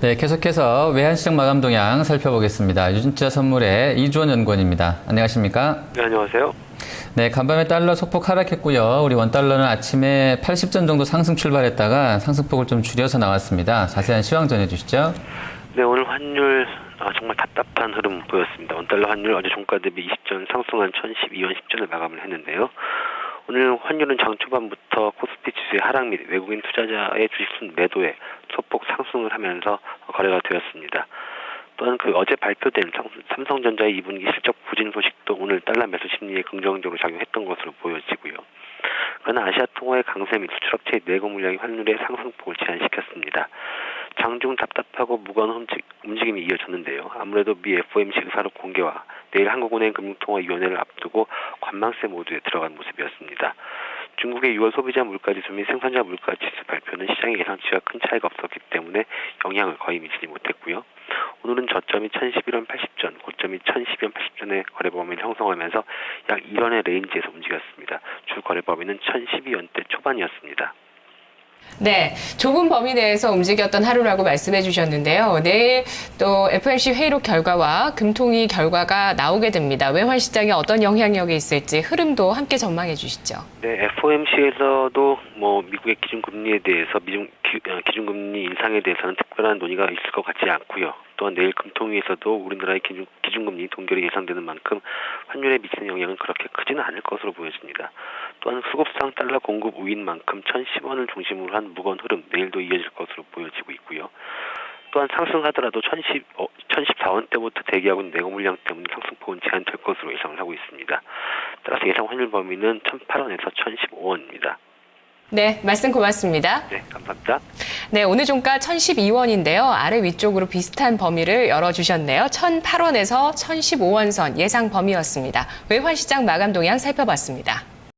네, 계속해서 외환시장 마감 동향 살펴보겠습니다. 유진투자 선물의 이주원 연구원입니다. 안녕하십니까? 네, 안녕하세요. 네, 간밤에 달러 소폭 하락했고요. 우리 원달러는 아침에 80전 정도 상승 출발했다가 상승폭을 좀 줄여서 나왔습니다. 자세한 시황 전해주시죠. 네, 오늘 환율 아, 정말 답답한 흐름 보였습니다. 원달러 환율 어제 종가 대비 20전 상승한 1012원 10전을 마감을 했는데요. 오늘 환율은 장 초반부터 코스피 지수의 하락 및 외국인 투자자의 주식순 매도에 소폭 상승을 하면서 거래가 되었습니다. 또한 그 어제 발표된 상- 삼성전자의 2분기 실적 부진 소식도 오늘 달러 매수 심리에 긍정적으로 작용했던 것으로 보여지고요. 그러나 아시아 통화의 강세 및 수출업체의 내고 물량이 환율의 상승폭을 제한시켰습니다. 장중 답답하고 무거운 움직- 움직임이 이어졌는데요. 아무래도 미 FOMC 의사록 공개와 내일 한국은행 금융통화위원회를 앞두고 관망세 모드에 들어간 모습이었습니다. 중국의 6월 소비자 물가지수 및 생산자 물가지수 발표는 시장의 예상치와 큰 차이가 없었기 때문에 영향을 거의 미치지 못했고요. 오늘은 저점이 1011원 80전, 고점이 1012원 80전의 거래 범위를 형성하면서 약 1원의 레인지에서 움직였습니다. 주 거래 범위는 1012원대 초반이었습니다. 네, 좁은 범위 내에서 움직였던 하루라고 말씀해 주셨는데요. 내일 또 FMC 회의록 결과와 금통위 결과가 나오게 됩니다. 외환 시장에 어떤 영향력이 있을지 흐름도 함께 전망해 주시죠. 네, FOMC에서도 뭐 미국의 기준금리에 대해서 미중 기, 어, 기준금리 인상에 대해서는 특별한 논의가 있을 것 같지 않고요. 또한 내일 금통위에서도 우리나라의 기준, 기준금리 동결이 예상되는 만큼 환율에 미치는 영향은 그렇게 크지는 않을 것으로 보여집니다. 또한 수급상 달러 공급 우인 만큼 1010원을 중심으로 한 무거운 흐름 내일도 이어질 것으로 보여지고 있고요. 또한 상승하더라도 1010, 어, 1014원대부터 대기하고 있는 내고 물량 때문에 상승폭은 제한될 것으로 예상을 하고 있습니다. 따라서 예상 환율 범위는 1008원에서 1015원입니다. 네, 말씀 고맙습니다. 네, 감사합니다. 네, 오늘 종가 1012원인데요. 아래 위쪽으로 비슷한 범위를 열어주셨네요. 1008원에서 1015원 선 예상 범위였습니다. 외환 시장 마감 동향 살펴봤습니다.